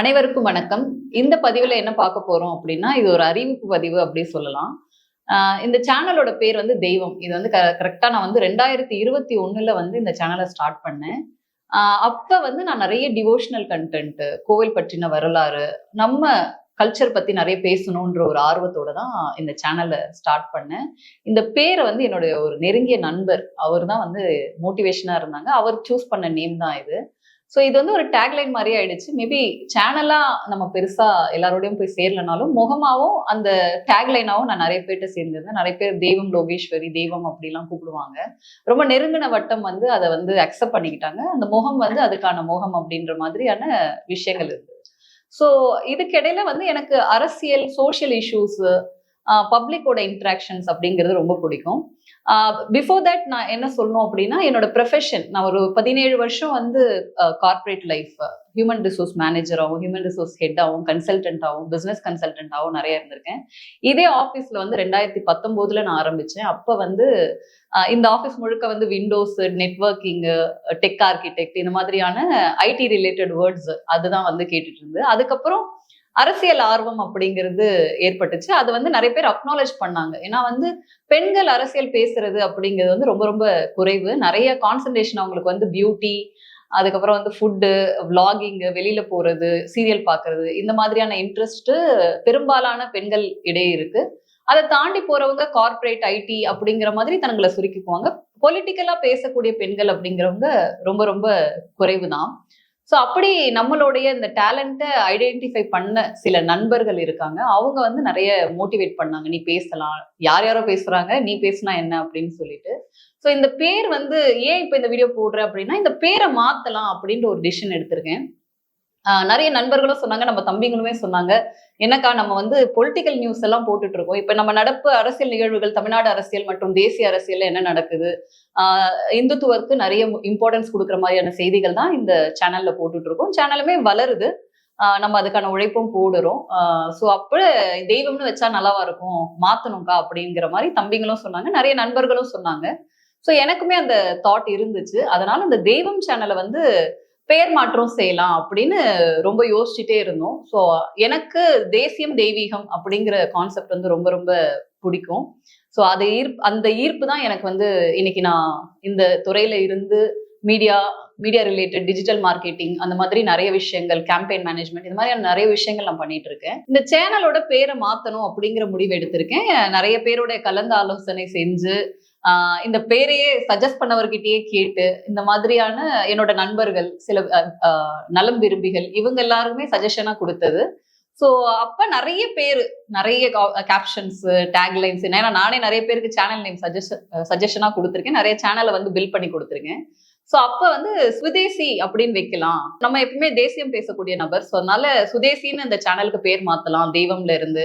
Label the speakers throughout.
Speaker 1: அனைவருக்கும் வணக்கம். இந்த பதிவுல என்ன பார்க்க போறோம் அப்படின்னா இது ஒரு அறிவிப்பு பதிவு அப்படி சொல்லலாம். இந்த சேனலோட பேர் வந்து தெய்வம். இது வந்து கரெக்டா நான் வந்து ரெண்டாயிரத்தி இருபத்தி ஒண்ணுல வந்து இந்த சேனலை ஸ்டார்ட் பண்ணேன். அப்போ அப்ப வந்து நான் நிறைய டிவோஷனல் கண்டென்ட் கோவில் பற்றின வரலாறு நம்ம கல்ச்சர் பத்தி நிறைய பேசணுன்ற ஒரு ஆர்வத்தோட தான் இந்த சேனலை ஸ்டார்ட் பண்ணேன். இந்த பேரை வந்து என்னுடைய ஒரு நெருங்கிய நண்பர் அவர் தான் வந்து மோட்டிவேஷனா இருந்தாங்க. அவர் சூஸ் பண்ண நேம் தான் இது. ஸோ இது வந்து ஒரு டேக்லைன் மாதிரி ஆயிடுச்சு. மேபி சேனலாக நம்ம பெருசா எல்லாரோடையும் போய் சேரலனாலும் முகமாவும் அந்த டேக்லைனாவும் நான் நிறைய பேர்கிட்ட சேர்ந்திருந்தேன். நிறைய பேர் தெய்வம் லோகேஸ்வரி தெய்வம் அப்படிலாம் கூப்பிடுவாங்க. ரொம்ப நெருங்கின வட்டம் வந்து அதை வந்து அக்செப்ட் பண்ணிக்கிட்டாங்க. அந்த முகம் வந்து அதுக்கான முகம் அப்படின்ற மாதிரியான விஷயங்கள் இருக்கு ஸோ இதுக்கிடையில வந்து எனக்கு அரசியல் சோஷியல் இஷ்யூஸு பப்ளிக்கோட இன்ட்ராக்ஷன்ஸ் அப்படிங்கிறது ரொம்ப பிடிக்கும். பிஃபோர் தட் நான் என்ன சொல்லணும் அப்படின்னா என்னோட ப்ரொஃபஷன் நான் ஒரு பதினேழு வருஷம் வந்து கார்ப்பரேட் லைஃப் ஹியூமன் ரிசோர்ஸ் மேனேஜராகவும் ஹியூமன் ரிசோர்ஸ் ஹெட்டாகவும் கன்சல்டன்ட்டாகவும் பிஸ்னஸ் கன்சல்டன்ட்டாகவும் நிறைய இருந்திருக்கேன். இதே ஆஃபீஸில் வந்து ரெண்டாயிரத்தி பத்தொம்போதில் நான் ஆரம்பித்தேன் அப்போ வந்து இந்த ஆஃபீஸ் முழுக்க வந்து விண்டோஸ் நெட்ஒர்க்கிங்கு டெக் ஆர்கிடெக்ட் இந்த மாதிரியான ஐடி ரிலேட்டட் வேர்ட்ஸ் அதுதான் வந்து கேட்டுட்டு இருந்து அதுக்கப்புறம் அரசியல் ஆர்வம் அப்படிங்கிறது ஏற்பட்டுச்சு. அது வந்து நிறைய பேர் அக்னாலேஜ் பண்ணாங்க. ஏன்னா வந்து பெண்கள் அரசியல் பேசுறது அப்படிங்கிறது வந்து ரொம்ப ரொம்ப குறைவு. நிறைய கான்சன்ட்ரேஷன் அவங்களுக்கு வந்து பியூட்டி அதுக்கப்புறம் வந்து ஃபுட்டு விளாகிங்கு வெளியில போறது சீரியல் பார்க்கறது இந்த மாதிரியான இன்ட்ரெஸ்ட் பெரும்பாலான பெண்கள் இடையே இருக்கு. அதை தாண்டி போறவங்க கார்ப்பரேட் ஐடி அப்படிங்கிற மாதிரி தங்களை சுருக்கிக்குவாங்க. பொலிட்டிக்கலா பேசக்கூடிய பெண்கள் அப்படிங்கிறவங்க ரொம்ப ரொம்ப குறைவு தான் ஸோ அப்படி நம்மளுடைய இந்த டேலண்ட்டை ஐடென்டிஃபை பண்ண சில நண்பர்கள் இருக்காங்க. அவங்க வந்து நிறைய மோட்டிவேட் பண்ணாங்க. நீ பேசலாம். யார் யாரோ பேசுறாங்க. நீ பேசினா என்ன அப்படின்னு சொல்லிட்டு. ஸோ இந்த பேர் வந்து ஏன் இப்போ இந்த வீடியோ போடுற அப்படின்னா இந்த பேரை மாத்தலாம் அப்படின்ற ஒரு டிசிஷன் எடுத்திருக்கேன். நிறைய நண்பர்களும் சொன்னாங்க நம்ம தம்பிங்களுமே சொன்னாங்க. என்னக்கா நம்ம வந்து பொலிட்டிக்கல் நியூஸ் எல்லாம் போட்டுட்டு இருக்கோம் இப்ப நம்ம நடப்பு அரசியல் நிகழ்வுகள் தமிழ்நாடு அரசியல் மற்றும் தேசிய அரசியல்ல என்ன நடக்குது? ஆஹ் இந்துத்துவருக்கு நிறைய இம்பார்ட்டன்ஸ் கொடுக்குற மாதிரியான செய்திகள் தான் இந்த சேனல்ல போட்டுட்டு இருக்கோம் சேனலுமே வளருது நம்ம அதுக்கான உழைப்பும் போடுறோம். ஸோ அப்போ தெய்வம்னு வச்சா நல்லாவா இருக்கும்? மாத்தணும்க்கா அப்படிங்கிற மாதிரி தம்பிங்களும் சொன்னாங்க. நிறைய நண்பர்களும் சொன்னாங்க. ஸோ எனக்குமே அந்த தாட் இருந்துச்சு. அதனால அந்த தெய்வம் சேனலை வந்து பெயர் மாற்றம் செய்யலாம் அப்படின்னு ரொம்ப யோசிச்சுட்டே இருந்தோம். ஸோ எனக்கு தேசியம் தெய்வீகம் அப்படிங்கிற கான்செப்ட் வந்து ரொம்ப ரொம்ப பிடிக்கும். ஸோ அது ஈர்ப்பு அந்த ஈர்ப்பு தான் எனக்கு வந்து இன்னைக்கு நான் இந்த துறையில இருந்து media media related digital marketing அந்த மாதிரி நிறைய விஷயங்கள் கேம்பெயின் மேனேஜ்மெண்ட் இந்த மாதிரியான நிறைய விஷயங்கள் நான் பண்ணிட்டு இருக்கேன். இந்த சேனலோட பேரை மாத்தணும் அப்படிங்கிற முடிவு எடுத்திருக்கேன். நிறைய பேரோட கலந்து ஆலோசனை செஞ்சு இந்த பேரையே சஜஸ்ட் பண்ணவர்கிட்டயே கேட்டு இந்த மாதிரியான என்னோட நண்பர்கள் சில நலம் விரும்பிகள் இவங்க எல்லாருமே சஜஷனா கொடுத்தது. ஸோ அப்ப நிறைய பேர் நிறைய கேப்ஷன்ஸ் டேக்லைன்ஸ் ஏன்னா நானே நிறைய பேருக்கு சேனல் நேம் சஜஷன் சஜஷனா கொடுத்துருக்கேன். நிறைய சேனலை வந்து பில் பண்ணி கொடுத்துருக்கேன். ஸோ அப்ப வந்து சுதேசி அப்படின்னு வைக்கலாம். நம்ம எப்பவுமே தேசியம் பேசக்கூடிய நபர். ஸோ அதனால சுதேசின்னு இந்த சேனலுக்கு பேர் மாத்தலாம். தெய்வம்ல இருந்து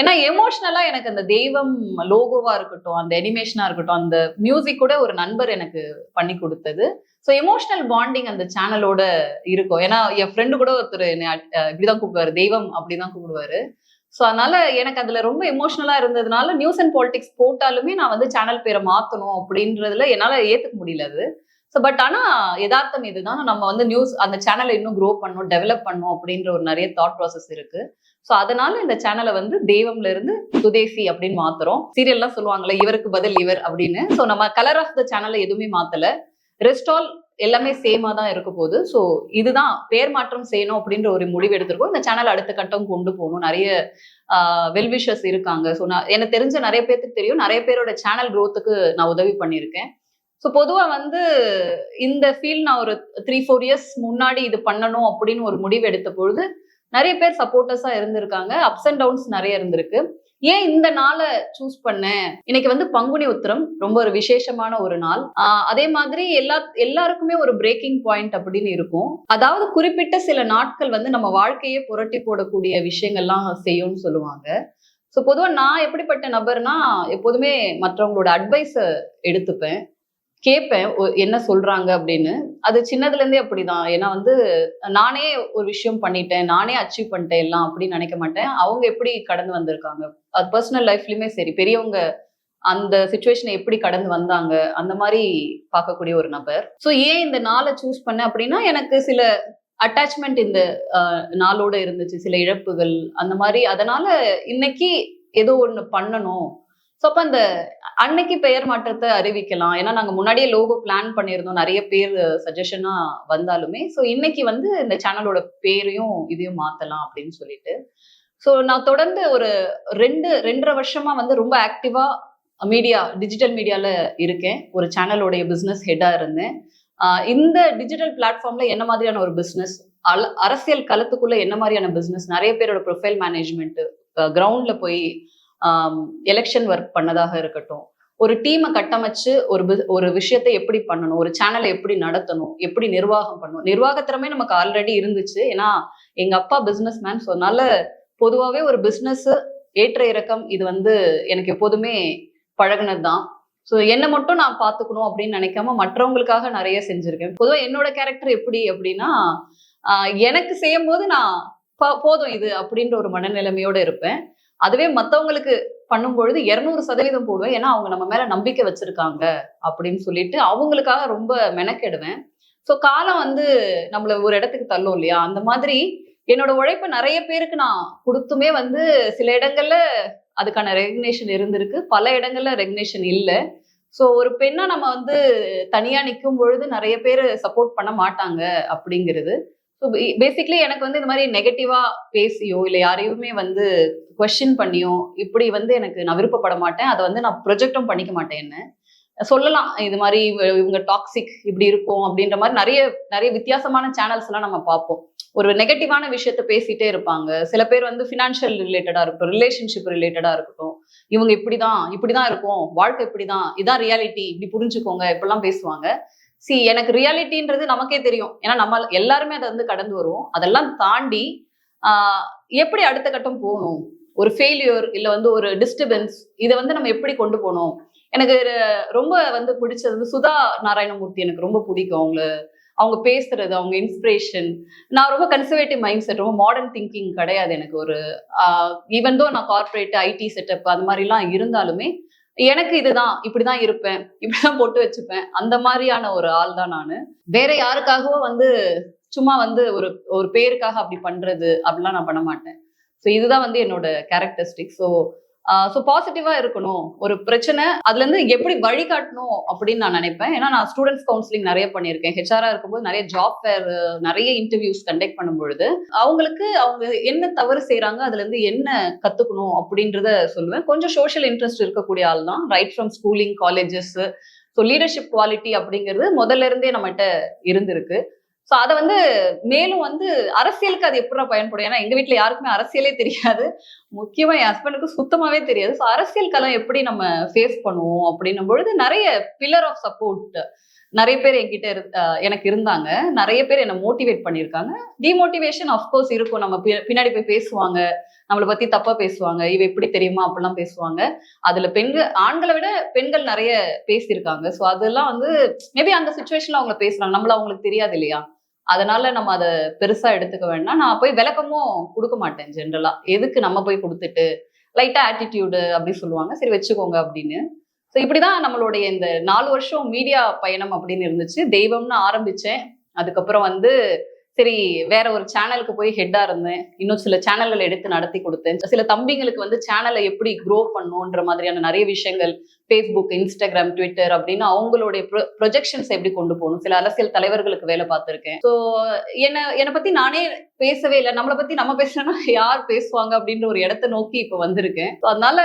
Speaker 1: ஏன்னா எமோஷ்னலா எனக்கு அந்த தெய்வம் லோகோவா இருக்கட்டும் அந்த அனிமேஷனா இருக்கட்டும் அந்த மியூசிக் கூட ஒரு நண்பர் எனக்கு பண்ணி கொடுத்தது. ஸோ எமோஷனல் பாண்டிங் அந்த சேனலோட இருக்கும். ஏன்னா என் ஃப்ரெண்டு கூட ஒருத்தர் இப்படிதான் கூப்பிடுவாரு தெய்வம் அப்படிதான் கூப்பிடுவாரு. ஸோ அதனால எனக்கு அதுல ரொம்ப எமோஷனலா இருந்ததுனால நியூஸ் அண்ட் பாலிடிக்ஸ் போட்டாலுமே நான் வந்து சேனல் பேரை மாத்தணும் அப்படின்றதுல என்னால ஏத்துக்க முடியல அது. ஸோ பட் ஆனா யதார்த்தம் இதுதான். நம்ம வந்து நியூஸ் அந்த சேனலை இன்னும் க்ரோ பண்ணும் டெவலப் பண்ணும் அப்படின்ற ஒரு நிறைய தாட் ப்ராசஸ் இருக்கு. ஸோ அதனால இந்த சேனலை வந்து தெய்வம்ல இருந்து சுதேசி அப்படின்னு மாத்துறோம். சீரியல்லாம் சொல்லுவாங்கல்ல இவருக்கு பதில் இவர் அப்படின்னு. ஸோ நம்ம கலர் ஆஃப் த சேனல்ல எதுவுமே மாத்தல. ரெஸ்டால் எல்லாமே சேமா தான் இருக்க போகுது. ஸோ இதுதான் பேர் மாற்றம் செய்யணும் அப்படின்ற ஒரு முடிவு எடுத்திருக்கோம். இந்த சேனல் அடுத்த கட்டம் கொண்டு போகணும். நிறைய வெல்விஷர்ஸ் இருக்காங்க. ஸோ நான் எனக்கு தெரிஞ்ச நிறைய பேர்த்துக்கு தெரியும். நிறைய பேரோட சேனல் க்ரோத்துக்கு நான் உதவி பண்ணியிருக்கேன். ஸோ பொதுவாக வந்து இந்த ஃபீல்ட் நான் ஒரு த்ரீ ஃபோர் இயர்ஸ் முன்னாடி இது பண்ணணும் அப்படின்னு ஒரு முடிவு எடுத்த பொழுது நிறைய பேர் சப்போர்ட்டர்ஸா இருந்திருக்காங்க. அப்ஸ் அண்ட் டவுன்ஸ் நிறைய இருந்திருக்கு. ஏன் இந்த நாளை சூஸ் பண்ணேன் இன்னைக்கு வந்து பங்குனி உத்திரம் ரொம்ப ஒரு விசேஷமான ஒரு நாள். அதே மாதிரி எல்லா எல்லாருக்குமே ஒரு பிரேக்கிங் பாயிண்ட் அப்படின்னு இருக்கும். அதாவது குறிப்பிட்ட சில நாட்கள் வந்து நம்ம வாழ்க்கையே புரட்டி போடக்கூடிய விஷயங்கள்லாம் செய்யும்னு சொல்லுவாங்க. ஸோ பொதுவாக நான் எப்படிப்பட்ட நபர்னா எப்போதுமே மற்றவங்களோட அட்வைஸை எடுத்துப்பேன். கேட்பேன் என்ன சொல்றாங்க அப்படின்னு. அது சின்னதுல இருந்தே அப்படிதான். ஏன்னா வந்து நானே ஒரு விஷயம் பண்ணிட்டேன் நானே அச்சீவ் பண்ணிட்டேன் எல்லாம் அப்படின்னு நினைக்க மாட்டேன். அவங்க எப்படி கடந்து வந்திருக்காங்க? அது பர்சனல் லைஃப்லயுமே சரி. பெரியவங்க அந்த சுச்சுவேஷனை எப்படி கடந்து வந்தாங்க? அந்த மாதிரி பார்க்கக்கூடிய ஒரு நபர். ஸோ ஏன் இந்த நாளை சூஸ் பண்ண அப்படின்னா எனக்கு சில அட்டாச்மெண்ட் இந்த நாளோட இருந்துச்சு. சில இழப்புகள் அந்த மாதிரி. அதனால இன்னைக்கு ஏதோ ஒன்று பண்ணணும். ஸோ அப்போ அந்த அன்னைக்கு பெயர் மாற்றத்தை அறிவிக்கலாம். ஏன்னா நாங்கள் முன்னாடியே லோகோ பிளான் பண்ணியிருந்தோம். நிறைய பேர் சஜஷனாக வந்தாலுமே. ஸோ இன்னைக்கு வந்து இந்த சேனலோட பேரையும் இதையும் மாற்றலாம் அப்படின்னு சொல்லிட்டு. ஸோ நான் தொடர்ந்து ஒரு ரெண்டு ரெண்டரை வருஷமா வந்து ரொம்ப ஆக்டிவாக மீடியா டிஜிட்டல் மீடியாவில் இருக்கேன். ஒரு சேனலோடைய பிஸ்னஸ் ஹெட்டாக இருந்தேன். இந்த டிஜிட்டல் பிளாட்ஃபார்மில் என்ன மாதிரியான ஒரு பிசினஸ் அரசியல் களத்துக்குள்ள என்ன மாதிரியான பிஸ்னஸ் நிறைய பேரோட ப்ரொஃபைல் மேனேஜ்மெண்ட் கிரவுண்டில் போய் எலெக்ஷன் ஒர்க் பண்ணதாக இருக்கட்டும். ஒரு டீமை கட்டமைச்சு ஒரு ஒரு விஷயத்தை எப்படி பண்ணணும்? ஒரு சேனலை எப்படி நடத்தணும்? எப்படி நிர்வாகம் பண்ணணும்? நிர்வாக திறமை நமக்கு ஆல்ரெடி இருந்துச்சு. ஏன்னா எங்க அப்பா பிசினஸ் மேன் ஸோ அதனால பொதுவாகவே ஒரு பிஸ்னஸ் ஏற்ற இறக்கம் இது வந்து எனக்கு எப்போதுமே பழகுனது தான் ஸோ என்னை மட்டும் நான் பார்த்துக்கணும் அப்படின்னு நினைக்காம மற்றவங்களுக்காக நிறைய செஞ்சிருக்கேன். பொதுவாக என்னோட கேரக்டர் எப்படி அப்படின்னா எனக்கு செய்யும் போது நான் போதும் இது அப்படின்ற ஒரு மனநிலைமையோட இருப்பேன். அதுவே மத்தவங்களுக்கு பண்ணும் பொழுது இருநூறு சதவீதம் போடுவேன். ஏன்னா அவங்க நம்ம மேல நம்பிக்கை வச்சிருக்காங்க அப்படின்னு சொல்லிட்டு அவங்களுக்காக ரொம்ப மெனக்கெடுவேன். ஸோ காலம் வந்து நம்மளை ஒரு இடத்துக்கு தள்ளும் இல்லையா? அந்த மாதிரி என்னோட உழைப்பு நிறைய பேருக்கு நான் கொடுத்துமே வந்து சில இடங்கள்ல அதுக்கான ரெகக்னேஷன் இருந்திருக்கு. பல இடங்கள்ல ரெகக்னேஷன் இல்லை. ஸோ ஒரு பெண்ணா நம்ம வந்து தனியா நிற்கும் பொழுது நிறைய பேர் சப்போர்ட் பண்ண மாட்டாங்க அப்படிங்கிறது. ஸோ பேசிக்லி எனக்கு வந்து இந்த மாதிரி நெகட்டிவா பேசியோ இல்லை யாரையுமே வந்து கொஸ்டின் பண்ணியோ இப்படி வந்து எனக்கு நான் விருப்பப்பட மாட்டேன். அதை வந்து நான் ப்ரொஜெக்டும் பண்ணிக்க மாட்டேன் என்ன. சொல்லலாம் இது மாதிரி இவங்க டாக்ஸிக் இப்படி இருக்கும் அப்படின்ற மாதிரி நிறைய நிறைய வித்தியாசமான சேனல்ஸ் எல்லாம் நம்ம பார்ப்போம். ஒரு நெகட்டிவான விஷயத்த பேசிட்டே இருப்பாங்க. சில பேர் வந்து ஃபினான்ஷியல் ரிலேட்டடா இருக்கட்டும் ரிலேஷன்ஷிப் ரிலேட்டடா இருக்கட்டும். இவங்க இப்படிதான் இப்படிதான் இருக்கும். வாழ்க்கை இப்படிதான். இதான் ரியாலிட்டி இப்படி புரிஞ்சுக்கோங்க. இப்படிலாம் பேசுவாங்க. சி எனக்கு ரியாலிட்டின்றது நமக்கே தெரியும். ஏன்னா நம்ம எல்லாருமே அதை வந்து கடந்து வருவோம். அதெல்லாம் தாண்டி ஆஹ் எப்படி அடுத்த கட்டம் போகணும்? ஒரு ஃபெயிலியர் இல்ல வந்து ஒரு டிஸ்டர்பன்ஸ் இதை வந்து நம்ம எப்படி கொண்டு போகணும்? எனக்கு ரொம்ப வந்து பிடிச்சது வந்து சுதா நாராயணமூர்த்தி எனக்கு ரொம்ப பிடிக்கும். அவங்க அவங்க பேசுறது அவங்க இன்ஸ்பிரேஷன் நான் ரொம்ப கன்சர்வேட்டிவ் மைண்ட் செட் ரொம்ப மாடர்ன் திங்கிங் கிடையாது எனக்கு ஒரு ஈவன் தோ நான் கார்ப்பரேட் ஐடி செட்டப் அது மாதிரிலாம் இருந்தாலுமே எனக்கு இதுதான் இப்படிதான் இருப்பேன் இப்படிதான் போட்டு வச்சுப்பேன். அந்த மாதிரியான ஒரு ஆள் தான் நான். வேற யாருக்காகவோ வந்து சும்மா வந்து ஒரு ஒரு பேருக்காக அப்படி பண்றது அப்படிலாம் நான் பண்ண மாட்டேன். ஸோ இதுதான் வந்து என்னோட கேரக்டரிஸ்டிக் ஸோ ஸோ பாசிட்டிவா இருக்கணும். ஒரு பிரச்சனை அதுல இருந்து எப்படி வழிகாட்டணும் அப்படின்னு நான் நினைப்பேன். ஏன்னா நான் ஸ்டூடெண்ட்ஸ் கவுன்சிலிங் நிறைய பண்ணியிருக்கேன். ஹெச்ஆரா இருக்கும்போது நிறைய ஜாப் ஃபேர் நிறைய இன்டர்வியூஸ் கண்டக்ட் பண்ணும்பொழுது அவங்களுக்கு அவங்க என்ன தவறு செய்கிறாங்க அதுல இருந்து என்ன கத்துக்கணும் அப்படின்றத சொல்லுவேன். கொஞ்சம் சோஷியல் இன்ட்ரெஸ்ட் இருக்கக்கூடிய ஆள் தான். Right from schooling colleges so leadership quality அப்படிங்கிறது முதல்ல இருந்தே நம்மகிட்ட இருந்திருக்கு. ஸோ அதை வந்து மேலும் வந்து அரசியலுக்கு அது எப்படி பயன்படும்? ஏன்னா எங்கள் வீட்டில் யாருக்குமே அரசியலே தெரியாது. முக்கியமாக என் ஹஸ்பண்டுக்கு சுத்தமாகவே தெரியாது. ஸோ அரசியல் களம் எப்படி நம்ம ஃபேஸ் பண்ணுவோம் அப்படின்னும் பொழுது நிறைய பில்லர் ஆஃப் சப்போர்ட் நிறைய பேர் என்கிட்ட இரு- எனக்கு இருந்தாங்க. நிறைய பேர் என்னை மோட்டிவேட் பண்ணியிருக்காங்க. டிமோட்டிவேஷன் அஃப்கோர்ஸ் இருக்கும். நம்ம பி- பின்னாடி போய் பேசுவாங்க. நம்மளை பத்தி தப்பா பேசுவாங்க. இவ எப்படி தெரியுமா? அப்படிலாம் பேசுவாங்க. அதுல பெண்கள் ஆண்களை விட பெண்கள் நிறைய பேசியிருக்காங்க. ஸோ அதெல்லாம் வந்து மேபி அந்த சுச்சுவேஷன்ல அவங்க பேசுறாங்க. நம்மள அவங்களுக்கு தெரியாது இல்லையா? அதனால நம்ம அதை பெருசா எடுத்துக்க வேண்டாம் நான் போய் விளக்கமும் கொடுக்க மாட்டேன் ஜென்ரலா எதுக்கு நம்ம போய் கொடுத்துட்டு? லைட்டா ஆட்டிடியூடு அப்படி சொல்லுவாங்க. சரி வச்சுக்கோங்க அப்படின்னு. ஸோ இப்படிதான் நம்மளுடைய இந்த நாலு வருஷம் மீடியா பயணம் அப்படின்னு இருந்துச்சு. தெய்வம்னு ஆரம்பிச்சேன். அதுக்கப்புறம் வந்து சரி வேற ஒரு சேனலுக்கு போய் ஹெட்டா இருந்தேன். இன்னும் சில சேனல்கள் எடுத்து நடத்தி கொடுத்தேன். சில தம்பிங்களுக்கு வந்து சேனலை எப்படி க்ரோ பண்ணுன்ற மாதிரியான நிறைய விஷயங்கள் ஃபேஸ்புக் இன்ஸ்டாகிராம் ட்விட்டர் அப்படின்னு அவங்களுடைய ப்ரொஜெக்ஷன்ஸ் எப்படி கொண்டு போகணும். சில அரசியல் தலைவர்களுக்கு வேலை பார்த்துருக்கேன். ஸோ என்ன என்னை பத்தி நானே பேசவே இல்லை. நம்மளை பத்தி நம்ம பேசுனா யார் பேசுவாங்க அப்படின்ற ஒரு இடத்த நோக்கி இப்போ வந்திருக்கேன். ஸோ அதனால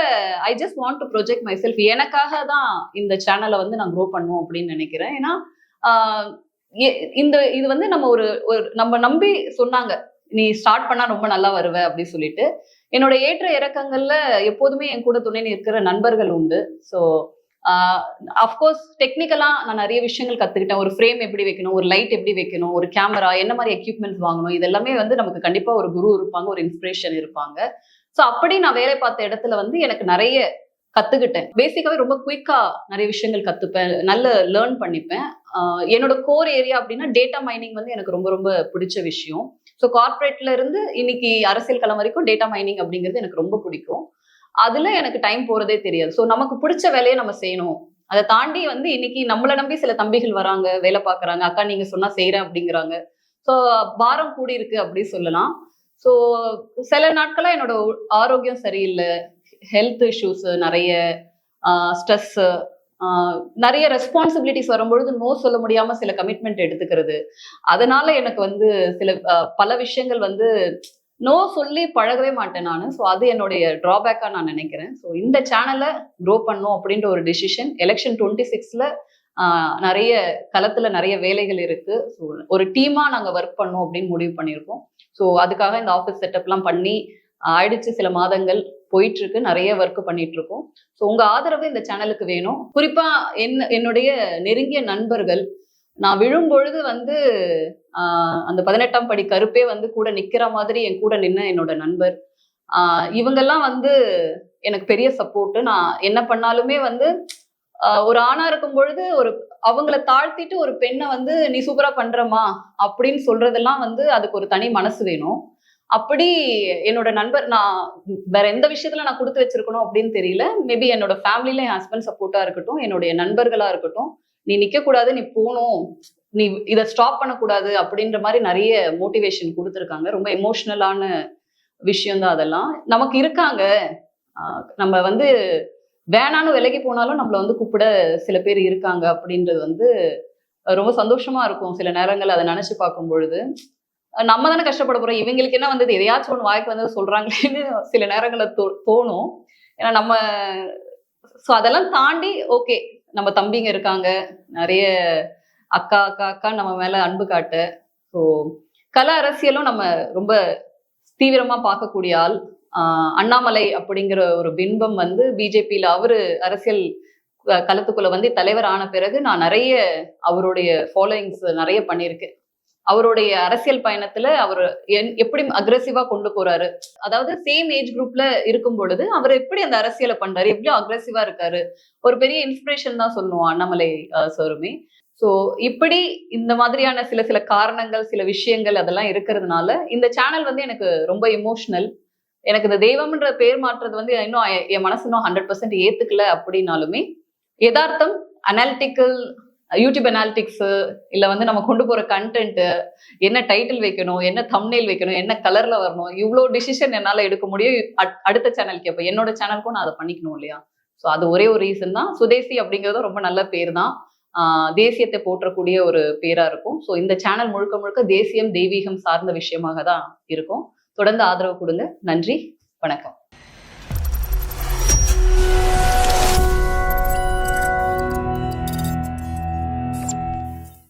Speaker 1: I just want to project myself எனக்காக தான் இந்த சேனலை வந்து நான் க்ரோ பண்ணுவோம் அப்படின்னு நினைக்கிறேன். ஏன்னா இந்த இது வந்து நம்ம ஒரு ஒரு நம்ம நம்பி சொன்னாங்க நீ ஸ்டார்ட் பண்ணா ரொம்ப நல்லா வருவ அப்படின்னு சொல்லிட்டு. என்னோட ஏற்ற இறக்கங்கள்ல எப்போதுமே என் கூட துணை இருக்கிற நண்பர்கள் உண்டு. ஸோ அஃப்கோர்ஸ் டெக்னிக்கலா நான் நிறைய விஷயங்கள் கத்துக்கிட்டேன். ஒரு ஃப்ரேம் எப்படி வைக்கணும் ஒரு லைட் எப்படி வைக்கணும் ஒரு கேமரா என்ன மாதிரி எக்யூப்மெண்ட்ஸ் வாங்கணும் இதெல்லாமே வந்து நமக்கு கண்டிப்பா ஒரு குரு இருப்பாங்க ஒரு இன்ஸ்பிரேஷன் இருப்பாங்க. ஸோ அப்படி நான் வேலை பார்த்த இடத்துல வந்து எனக்கு நிறைய கத்துக்கிட்டேன். பேசிக்காவே ரொம்ப குயிக்கா நிறைய விஷயங்கள் கத்துப்பேன் நல்ல லேர்ன் பண்ணிப்பேன். என்னோட கோர் ஏரியா அப்படின்னா டேட்டா மைனிங் வந்து எனக்கு ரொம்ப ரொம்ப பிடிச்ச விஷயம். ஸோ கார்பரேட்ல இருந்து இன்னைக்கு அரசியல் களம் வரைக்கும் டேட்டா மைனிங் அப்படிங்கிறது எனக்கு ரொம்ப பிடிக்கும். அதுல எனக்கு டைம் போறதே தெரியாது. ஸோ நமக்கு பிடிச்ச வேலையை நம்ம செய்யணும். அதை தாண்டி வந்து இன்னைக்கு நம்மளை நம்பி சில தம்பிகள் வராங்க வேலை பார்க்குறாங்க. அக்கா நீங்க சொன்னா செய்யறேன் அப்படிங்கிறாங்க. ஸோ பாரம் கூடி இருக்கு அப்படி சொல்லலாம். ஸோ சில நாட்களாக என்னோட ஆரோக்கியம் சரியில்லை. ஹெல்த் இஷ்யூஸ் நிறைய ஸ்ட்ரெஸ்ஸு நிறைய ரெஸ்பான்சிபிலிட்டிஸ் வரும்பொழுது நோ சொல்ல முடியாம சில கமிட்மெண்ட் எடுத்துக்கிறது. அதனால எனக்கு வந்து சில பல விஷயங்கள் வந்து நோ சொல்லி பழகவே மாட்டேன் நான். ஸோ அது என்னுடைய ட்ராபேக்காக நான் நினைக்கிறேன். ஸோ இந்த சேனலை க்ரோ பண்ணும் அப்படின்ற ஒரு டிசிஷன் எலெக்ஷன் டுவெண்ட்டி சிக்ஸில் நிறைய களத்துல நிறைய வேலைகள் இருக்கு. ஸோ ஒரு டீமா நாங்க ஒர்க் பண்ணோம் அப்படின்னு முடிவு பண்ணியிருக்கோம். ஸோ அதுக்காக இந்த ஆஃபீஸ் செட்டப்லாம் பண்ணி ஆயிடுச்சு சில மாதங்கள் போயிட்டு இருக்கு நிறைய ஒர்க் பண்ணிட்டு இருக்கோம் ஸோ உங்க ஆதரவு இந்த சேனலுக்கு வேணும். குறிப்பா என் என்னுடைய நெருங்கிய நண்பர்கள் நான் விழும்பொழுது வந்து ஆஹ் அந்த பதினெட்டாம் படி கருப்பே வந்து கூட நிக்கிற மாதிரி என் கூட நின்ன என்னோட நண்பர். ஆஹ் இவங்கெல்லாம் வந்து எனக்கு பெரிய சப்போர்ட் நான் என்ன பண்ணாலுமே வந்து ஆஹ் ஒரு ஆணா இருக்கும் பொழுது ஒரு அவங்கள தாழ்த்திட்டு ஒரு பெண்ணை வந்து நீ சூப்பரா பண்றமா அப்படின்னு சொல்றதெல்லாம் வந்து அதுக்கு ஒரு தனி மனசு வேணும். அப்படி என்னோட நண்பர் நான் வேற எந்த விஷயத்துல நான் கொடுத்து வச்சிருக்கணும் அப்படின்னு தெரியல. மேபி என்னோட ஃபேமிலியில என் ஹஸ்பண்ட் சப்போர்ட்டா இருக்கட்டும் என்னுடைய நண்பர்களா இருக்கட்டும் நீ நிக்க கூடாது நீ போகணும் நீ இதை ஸ்டாப் பண்ணக்கூடாது அப்படின்ற மாதிரி நிறைய மோட்டிவேஷன் கொடுத்துருக்காங்க. ரொம்ப எமோஷ்னலான விஷயம்தான் அதெல்லாம். நமக்கு இருக்காங்க. நம்ம வந்து வேணான்னு விலகி போனாலும் நம்மள வந்து கூப்பிட சில பேர் இருக்காங்க அப்படின்றது வந்து ரொம்ப சந்தோஷமா இருக்கும் சில நேரங்கள் அதை நினைச்சு பார்க்கும் பொழுது. நம்ம தானே கஷ்டப்பட போறோம். இவங்களுக்கு என்ன வந்தது? எதையாச்சும் ஒன்று வாய்க்கு வந்து சொல்றாங்களேன்னு சில நேரங்களில் தோ- தோணும். ஏன்னா நம்ம ஸோ அதெல்லாம் தாண்டி ஓகே நம்ம தம்பிங்க இருக்காங்க. நிறைய அக்கா அக்கா அக்கா நம்ம மேல அன்பு காட்ட. ஸோ கல அரசியலும் நம்ம ரொம்ப தீவிரமா பார்க்கக்கூடிய ஆள். அண்ணாமலை அப்படிங்கிற ஒரு பின்பம் வந்து பிஜேபியில அவரு அரசியல் களத்துக்குள்ள வந்து தலைவர் ஆன பிறகு நான் நிறைய அவருடைய ஃபாலோயிங்ஸ் நிறைய பண்ணியிருக்கேன். அவருடைய அரசியல் பயணத்துல அவர் என்- எப்படி அக்ரெசிவா கொண்டு போறாரு? அதாவது சேம் ஏஜ் குரூப்ல இருக்கும் பொழுது அவர் எப்படி அந்த அரசியலை பண்றாரு? எப்படி அக்ரெசிவா இருக்காரு? ஒரு பெரிய இன்ஸ்பிரேஷன் தான் சொல்லுவோம் அண்ணாமலை சாருமே. ஸோ இப்படி இந்த மாதிரியான சில சில காரணங்கள் சில விஷயங்கள் அதெல்லாம் இருக்கிறதுனால இந்த சேனல் வந்து எனக்கு ரொம்ப இமோஷனல் எனக்கு இந்த தெய்வம்ன்ற பேர் மாற்றுறது வந்து இன்னும் என் மனசு இன்னும் ஹண்ட்ரட் பர்சன்ட் ஏத்துக்கல அப்படின்னாலுமே யதார்த்தம் அனாலிட்டிக்கல் யூடியூப் அனாலிட்டிக்ஸ் இல்ல வந்து நம்ம கொண்டு போற கண்டென்ட் என்ன டைட்டில் வைக்கணும் என்ன தம்னேல் வைக்கணும் என்ன கலர்ல வரணும் இவ்வளோ டிசிஷன் என்னால எடுக்க முடியும். அட்- அடுத்த சேனலுக்கு அப்போ என்னோட சேனலுக்கும் நான் அதை பண்ணிக்கணும் இல்லையா? ஸோ அது ஒரே ஒரு ரீசன் தான். சுதேசி அப்படிங்கிறதும் ரொம்ப நல்ல பேர் தான். தேசியத்தை போற்றக்கூடிய ஒரு பேரா இருக்கும். ஸோ இந்த சேனல் முழுக்க முழுக்க தேசியம் தெய்வீகம் சார்ந்த விஷயமாக தான் இருக்கும். தொடர்ந்து ஆதரவு கொடுங்க. நன்றி வணக்கம்.